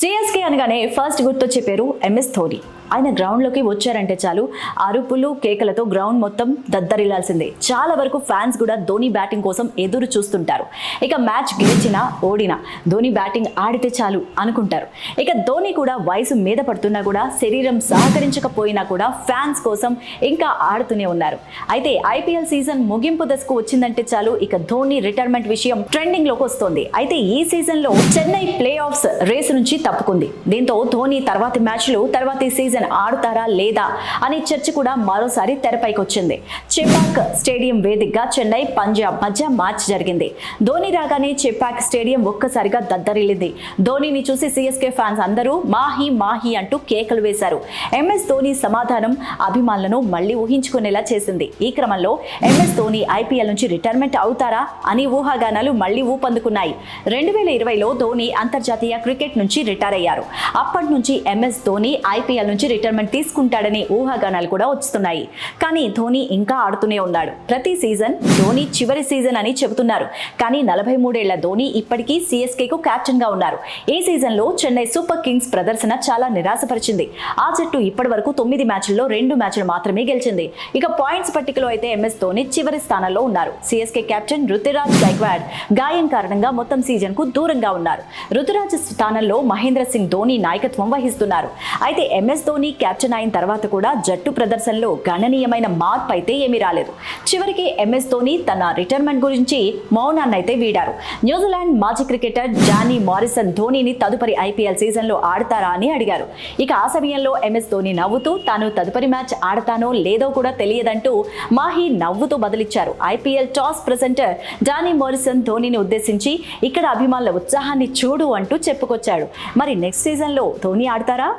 CSK అనగానే first గుర్తొచ్చే పేరు ఎంఎస్ ధోని. ఆయన గ్రౌండ్లోకి వచ్చారంటే చాలు. అరుపులు కేకలతో గ్రౌండ్ మొత్తం దద్దరిల్లాల్సిందే. చాలా వరకు ఫ్యాన్స్ కూడా ధోని బ్యాటింగ్ కోసం ఎదురు చూస్తుంటారు. ఇక మ్యాచ్ గెలిచినా ఓడినా ధోని బ్యాటింగ్ ఆడితే చాలు అనుకుంటారు. ఇక ధోని కూడా వయసు మీద పడుతున్నా కూడా శరీరం సహకరించకపోయినా కూడా ఫ్యాన్స్ కోసం ఇంకా ఆడుతూనే ఉన్నారు. అయితే ఐపీఎల్ సీజన్ ముగింపు దశకు వచ్చిందంటే చాలు ఇక ధోని రిటైర్మెంట్ విషయం ట్రెండింగ్లోకి వస్తుంది. అయితే ఈ సీజన్లో చెన్నై ప్లే ఆఫ్స్ రేస్ నుంచి తప్పుకుంది. దీంతో ధోని తర్వాతి మ్యాచ్లు తర్వాతి సీజన్ ఆడుతారా లేదా అనే చర్చ కూడా మరోసారి తెరపైకి వచ్చింది చెపాక్ స్టేడియం వేదికగా చెన్నై పంజాబ్ మధ్య మ్యాచ్ జరిగింది. ధోని రాగానే చెపాక్ స్టేడియం ఒక్కసారిగా దద్దరిల్లింది. ధోనిని చూసి సిఎస్కే ఫ్యాన్స్ అందరూ మాహి మాహి అంటూ కేకలు వేశారు. ఎంఎస్ ధోని సమాధానం అభిమానులను మళ్ళీ ఊహించుకునేలా చేసింది. ఈ క్రమంలో ఎంఎస్ ధోని ఐపీఎల్ నుంచి రిటైర్మెంట్ అవుతారా అని ఊహాగానాలు మళ్ళీ ఊపందుకున్నాయి. రెండు వేల ఇరవైలో ధోని అంతర్జాతీయ క్రికెట్ నుంచి రిటైర్ అయ్యారు. అప్పటి నుంచి ఎంఎస్ ధోని ఐపీఎల్ నుంచి రిటైర్మెంట్ తీసుకుంటాడనే ఊహాగానాలు కూడా వస్తున్నాయి కానీ ధోని ఇంకా ఆడుతూనే ఉన్నాడు. ప్రతి సీజన్ ధోని చివరి సీజన్ అని చెబుతున్నారు. కానీ నలభై మూడేళ్ళ ధోని ఇప్పటికీ సిఎస్కేకు క్యాప్టెన్గా ఉన్నారు. ఈ సీజన్లో చెన్నై సూపర్ కింగ్స్ ప్రదర్శన చాలా నిరాశపరిచింది. ఆ జట్టు ఇప్పటి వరకు తొమ్మిది మ్యాచ్ల్లో రెండు మ్యాచ్లు మాత్రమే గెలిచింది. ఇక పాయింట్స్ పట్టికలో అయితే ఎంఎస్ ధోని చివరి స్థానంలో ఉన్నారు. సిఎస్కే కెప్టెన్ రుతురాజ్ గైక్వాడ్ గాయం కారణంగా మొత్తం సీజన్కు దూరంగా ఉన్నారు. రుతురాజ్ స్థానంలో మహేంద్ర సింగ్ ధోని నాయకత్వం వహిస్తున్నారు. అయితే ఎంఎస్ ధోని కెప్టెన్ అయిన తర్వాత కూడా జట్టు ప్రదర్శనలో గణనీయమైన మార్పు అయితే ఏమీ రాలేదు. చివరికి ఎంఎస్ ధోని తన రిటైర్మెంట్ గురించి మౌనాన్ని అయితే వీడారు. న్యూజిలాండ్ మాజీ క్రికెటర్ జానీ మారిసన్ ధోనిని తదుపరి ఐపీఎల్ సీజన్లో ఆడతారా అని అడిగారు. ఇక ఆ సమయంలో ఎంఎస్ ధోని నవ్వుతూ తాను తదుపరి మ్యాచ్ ఆడతానో లేదో కూడా తెలియదంటూ మాహి నవ్వుతూ బదిలిచ్చారు. IPL toss presenter Johnny Morrison ధోనిని ఉద్దేశించి ఇక్కడ అభిమానుల ఉత్సాహాన్ని చూడు అంటూ చెప్పుకొచ్చాడు. మరి నెక్స్ట్ సీజన్లో ధోని ఆడతారా?